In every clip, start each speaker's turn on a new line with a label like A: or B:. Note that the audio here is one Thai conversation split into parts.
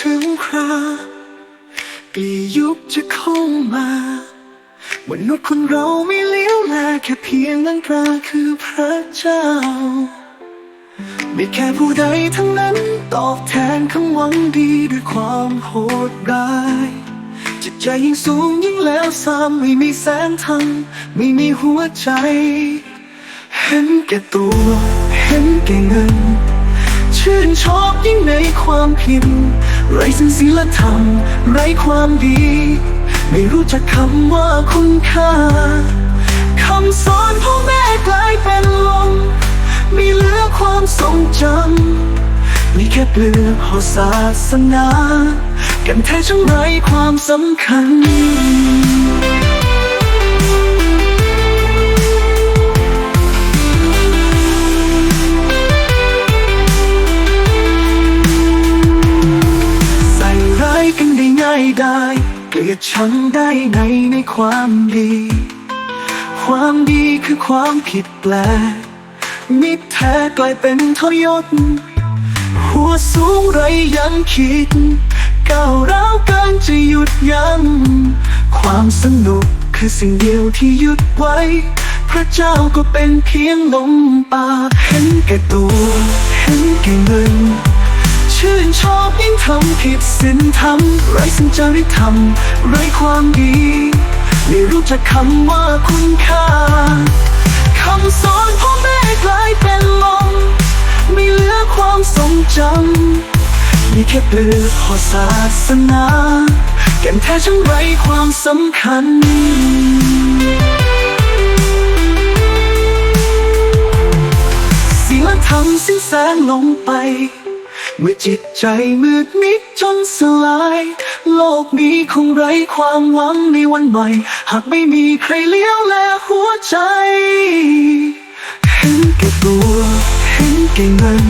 A: ถึงคราเปลี่ยยุคจะเข้ามา มนุษย์คนเราไม่เลี้ยวแลแค่เพียงลังกลาคือพระเจ้า ไม่แค่ผู้ใดทั้งนั้นตอบแทนคำหวังดีด้วยความโหดร้ายจิตใจยิ่งสูงยิ่งแล้วซ้ำไม่มีแสงธรรมไม่มีหัวใจ เห็นแก่ตัว เห็นแก่เงิน ชื่นชอบยิ่งในความผิด ไร้ซึ่งศีลธรรม ไร้ความดี ไม่รู้จักคำว่าคุณค่าคำสอนพ่อแม่กลายเป็นลมมีเหลือความทรงจำมีแค่เปลือกห่อศาสนา กันแท้ช่างไร้ความสำคัญ ได้ง่ได้เกลียดชังได้ในในความดี ความดีคือความผิดแปลมิตรแท้กลายเป็นทยศ หัวสูงไรยังคิดก้าวร้าวเกันจะหยุดยัง้งความสนุกคือสิ่งเดียวที่ยึดไว้ พระเจ้าก็เป็นเพียงลมปากเห็นแก่ตัว เห็นแก่เงิน ชื่นชอบยิ่งทำผิดศีลธรรมไร้สัญจริยธรรมไร้ความดี ไม่รู้จักคำว่าคุณค่าคำสอนพ่อแม่กลายเป็นลมไม่เหลือความทรงจำมีแค่เปลือกห่อศาสนาแก่นแท้ช่างไร้ความสำคัญศีลธรรมสิ้นแสงลงไป เมื่อจิตใจมืดมิดจนสลาย โลกนี้คงไร้ความหวังในวันใหม่ หากไม่มีใครเลี้ยวแลหัวใจ เห็นแก่ตัว เห็นแก่เงิน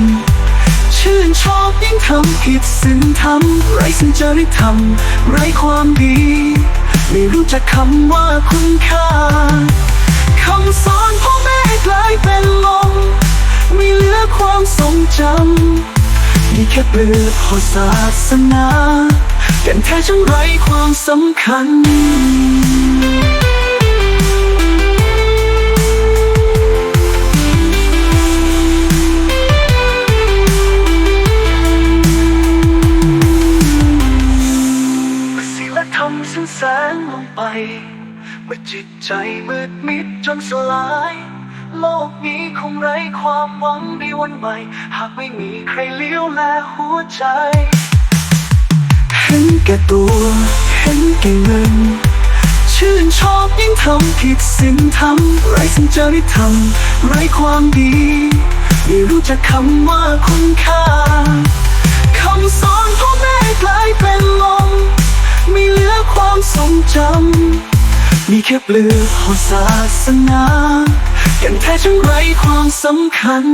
A: ชื่นชอบยิ่งทำผิดศีลธรรมไร้สัญจริธรรม ไร้ความดี ไม่รู้จักคำว่าคุณค่าคำสอนพ่อแแค่เปลือกห่อศาสนาแก่นแท้ช่างไร้ความสำคัญเมื่อศีลธรรมสิ้นแสงลงไป เมื่อจิตใจมืดมิดจนสลาย โลกนี้คงไร้ความหวังในวันใหม่ หากไม่มีใครเลี้ยวแลหัวใจ เห็นแก่ตัว เห็นแก่เงิน ชื่นชอบยิ่งทำผิดศีลธรรมไร้สัญจริยธรรมไร้ความดี ไม่รู้จักคำว่าคุณค่า มีแค่เปลือกของศาสนากันแท้ทั้งไรความสำคัญ